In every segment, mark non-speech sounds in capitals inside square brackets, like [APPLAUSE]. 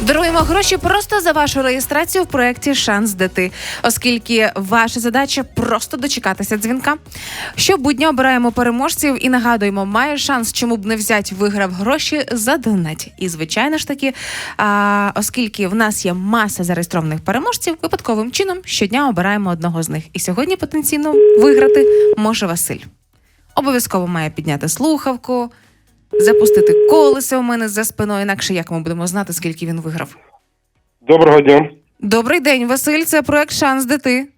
Даруємо гроші просто за вашу реєстрацію в проєкті Шанс дити, оскільки ваша задача просто дочекатися дзвінка. Щобудня обираємо переможців і нагадуємо, має шанс, чому б не взяти, виграв гроші за донать. І звичайно ж таки, а, оскільки в нас є маса зареєстрованих переможців, випадковим чином щодня обираємо одного з них. І сьогодні потенційно виграти може Василь. Обов'язково має підняти слухавку, запустити колесо у мене за спиною, інакше як ми будемо знати, скільки він виграв. Доброго дня. Добрий день, Василь. Це проект Шанс дити.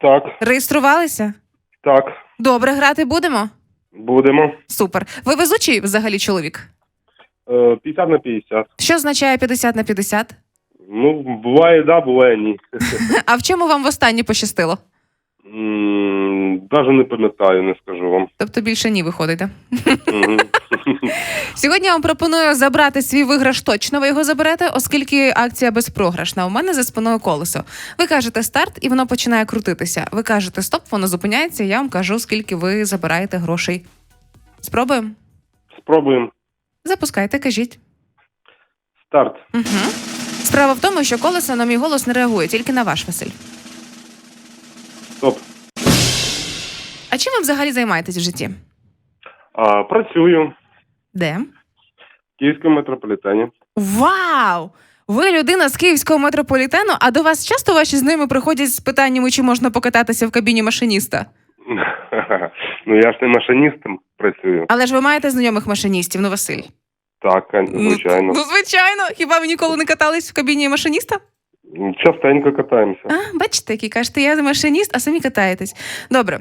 Так, Реєструвалися? так, Добре, грати будемо? будемо. Супер. Ви везучий взагалі чоловік? Е, 50 на 50. Що означає 50 на 50? Ну, буває да, буває ні. [LAUGHS] А в чому вам востаннє пощастило? Даже не пам'ятаю, не скажу вам. Тобто більше ні виходить, да? Мгм. [LAUGHS] Сьогодні я вам пропоную забрати свій виграш точно. Ви його заберете, оскільки акція безпрограшна. У мене за спиною колесо. Ви кажете старт, і воно починає крутитися. Ви кажете стоп, воно зупиняється. Я вам кажу, скільки ви забираєте грошей. Спробуємо? Спробуємо. Запускайте, кажіть. Старт. Угу. Справа в тому, що колесо на мій голос не реагує, тільки на ваш Василь. Ви взагалі займаєтесь в житті? А, працюю Де? в Київському метрополітені. Вау! Ви людина з київського метрополітену, а до вас часто ваші знайомі приходять з питаннями, чи можна покататися в кабіні машиніста? [LAUGHS] Ну я ж не машиністом працюю. Але ж ви маєте знайомих машиністів, ну Василь. Так, звичайно. Ну, звичайно. Хіба ви ніколи не катались в кабіні машиніста? Частенько катаємося. А, бачите, який кажете, я машиніст, а самі катаєтесь. Добре.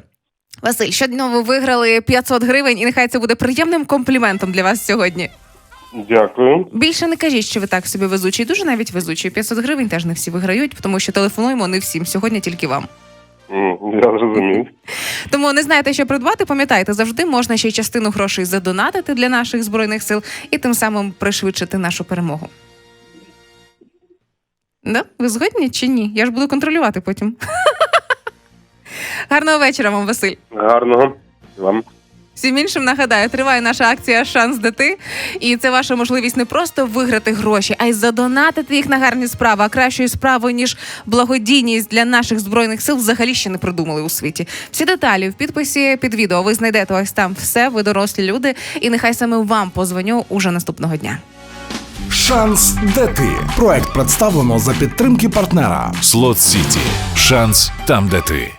Василь, щодня ви виграли 500 гривень, і нехай це буде приємним компліментом для вас сьогодні. Дякую. Більше не кажіть, що ви так собі везучий, дуже навіть везучий. 500 гривень теж не всі виграють, тому що телефонуємо не всім. Сьогодні тільки вам. Я зрозумів. [LAUGHS] Тому не знаєте, що придбати, пам'ятайте, завжди можна ще й частину грошей задонатити для наших збройних сил і тим самим пришвидшити нашу перемогу. Да? Ви згодні чи ні? Я ж буду контролювати потім. [LAUGHS] Гарного вечора вам, Василь. Гарного. Вам. Всім іншим нагадаю, триває наша акція Шанс дити. І це ваша можливість не просто виграти гроші, а й задонатити їх на гарні справи. А кращої справи, ніж благодійність для наших збройних сил, взагалі ще не придумали у світі. Всі деталі в підписі під відео. Ви знайдете ось там все. Ви дорослі люди, і нехай саме вам позвоню уже наступного дня. Шанс де ти. Проект представлено за підтримки партнера. Слот Сіті. Шанс там, де ти.